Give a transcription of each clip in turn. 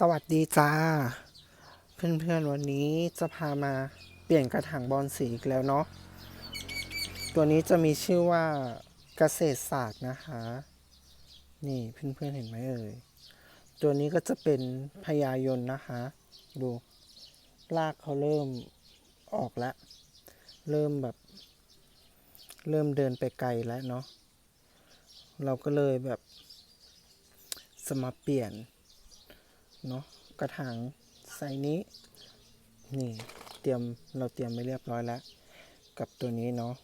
สวัสดีจ้า เพื่อนๆวันนี้จะพามาเปลี่ยนกระถางบอลสีอีกแล้วเนาะตัวนี้จะมีชื่อว่าเกษตรศาสตร์นะคะ นี่เพื่อนๆเห็นไหมเอ่ยตัวนี้ก็จะเป็นพญายนนะคะ ดูรากเขาเริ่มออกแล้ว เริ่มแบบ เริ่มเดินไปไกลแล้วเนาะเราก็เลยแบบ สมาเปลี่ยน เนาะกระถางไซส์นี้ นี่เตรียมเราเตรียมไว้เรียบร้อยแล้ว กับตัวนี้เนาะ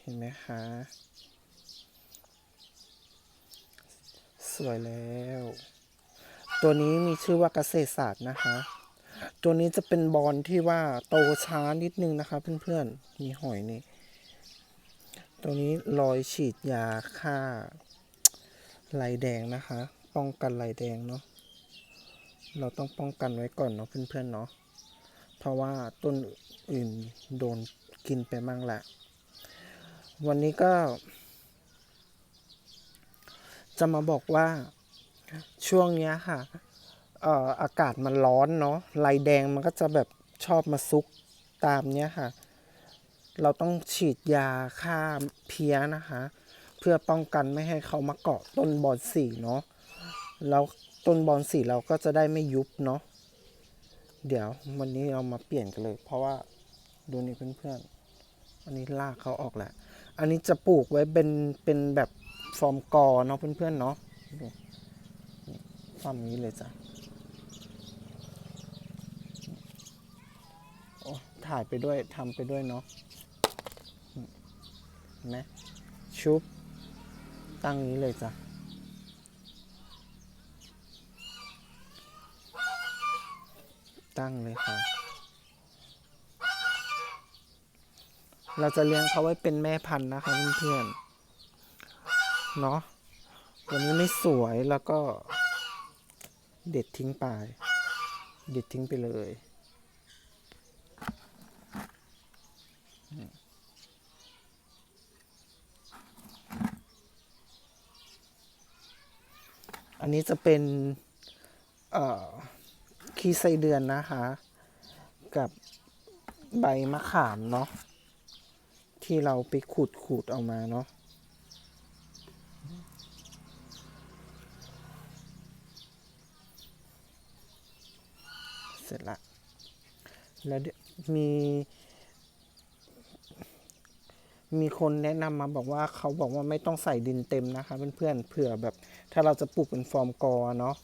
เห็นไหมคะสวยแล้ว ตัวนี้มีชื่อว่าเกษตรศาสตร์นะคะ ตัวนี้จะเป็นบอลที่ว่าโตช้านิดนึงนะคะ เพื่อนๆ มีหอยนี่ ตัวนี้รอยฉีดยาฆ่า ลายแดงนะคะ ป้องกันลายแดงเนาะเราต้องป้องกันไว้ก่อนเนาะเพื่อนๆเนาะเพราะว่าต้นอื่นโดนกินไปมั่งแหละวันนี้ก็ จะมาบอกว่าช่วงเนี้ยค่ะเอ่ออากาศมันร้อนเนาะลายแดงมันก็จะแบบชอบมาซุกตามเนี้ยค่ะ เราต้องฉีดยาฆ่าเพี้ยนะคะ เพื่อป้องกันไม่ให้เขามาเกาะต้นบอนสีเนาะแล้วต้นบอนสีเราก็จะได้ไม่ยุบเนาะเดี๋ยววันนี้เรามาเปลี่ยนกันเลย เพราะว่าดูนี่เพื่อนๆอันนี้ลากเขาออกแหละอันนี้จะปลูกไว้เป็นเป็นแบบฟอร์มกอเนาะเพื่อนๆเนาะฟอร์มนี้เลยจ้ะโอ้ถ่ายไปด้วยทำไปด้วยเนาะเห็นไหมชุบ ตั้งนี้เลยจ้ะตั้งเลยค่ะ เราจะเลี้ยงเขาไว้เป็นแม่พันธุ์นะคะเพื่อนๆเนาะตัวนี้ไม่สวยแล้วก็ เด็ดทิ้งไป เด็ดทิ้งไปเลยอั นนี้จะเป็นขี้ไส้เดือนนะคะ กับใบมะขามเนาะที่เราไปขูดขูดๆเอามาเนาะเสร็จละแล้วมี มีคนแนะนำมาบอกว่าเขาบอกว่าไม่ต้องใส่ดินเต็มนะคะเพื่อนๆเผื่อแบบถ้าเราจะปลูกเป็นฟอร์มกอเนาะ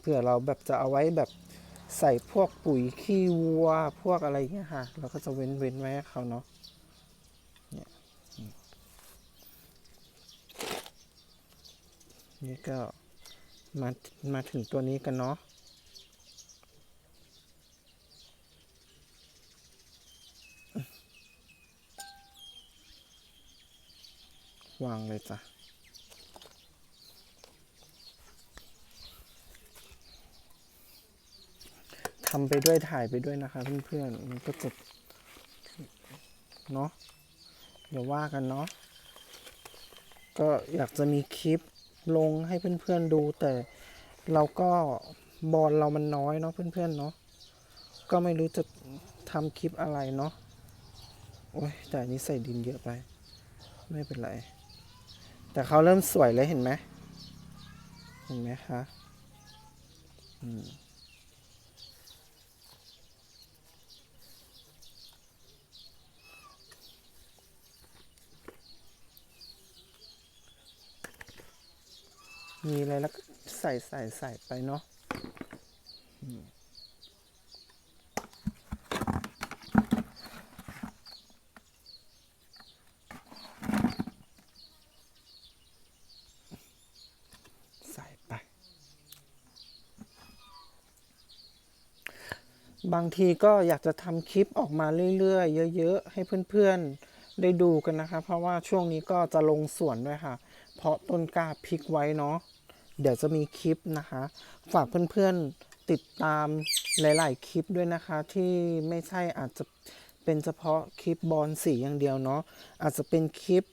เผื่อเราแบบจะเอาไว้แบบใส่พวกปุ๋ยขี้วัวพวกอะไรอย่างเงี้ยค่ะเราก็จะเว้นเว้นไว้ให้เขาเนาะเนี่ยนี่ก็มามาถึงตัวนี้กันเนาะ วางเลยจ้ะทำไปด้วยถ่ายไปด้วยนะคะเพื่อนๆมันก็จะเนาะเดี๋ยวว่ากันเนาะก็อยากจะมีคลิปลงให้เพื่อนๆดู แต่เราก็บอลเรามันน้อยเนาะเพื่อนๆเนาะก็ไม่รู้จะทำคลิปอะไรเนาะโอ้ยแต่อันนี้ใส่ดินเยอะไป ไม่เป็นไร แต่เขาเริ่มสวยเลยเห็นไหมเห็นไหมคะอืมมีอะไรแล้วก็ใส่ใส่ใส่ไปเนาะอืมใส่ไป บางทีก็อยากจะทำคลิปออกมาเรื่อยๆ เยอะๆ ให้เพื่อนๆ ได้ดูกันนะคะ เพราะว่าช่วงนี้ก็จะลงสวนด้วยค่ะ เพราะต้นกล้าพริกไว้เนาะเดี๋ยวจะมีคลิปนะคะ ฝากเพื่อนๆติดตามหลาย ๆ คลิปด้วยนะคะ ที่ไม่ใช่อาจจะเป็นเฉพาะคลิปบอลสีอย่างเดียวเนาะอาจจะเป็นคลิป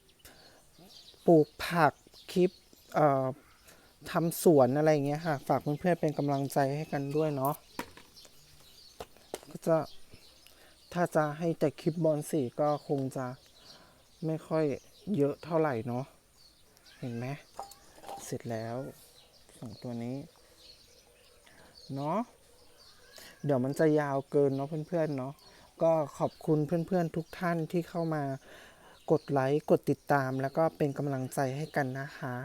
ปลูกผักคลิปทำสวนอะไรอย่างเงี้ยค่ะ ฝากเพื่อนๆเป็นกำลังใจให้กันด้วยเนาะ ก็จะถ้าจะให้แต่คลิปบอลสีก็คงจะไม่ค่อยเยอะเท่าไหร่เนาะเห็นไหมเสร็จแล้วสองตัวนี้เนาะเดี๋ยวมันจะยาวเกินเนาะเพื่อนๆเนาะก็ขอบคุณเพื่อนๆทุกท่านที่เข้ามากดไลค์กดติดตาม แล้วก็เป็นกำลังใจให้กันนะคะ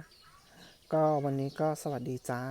ก็วันนี้ก็สวัสดีจ้า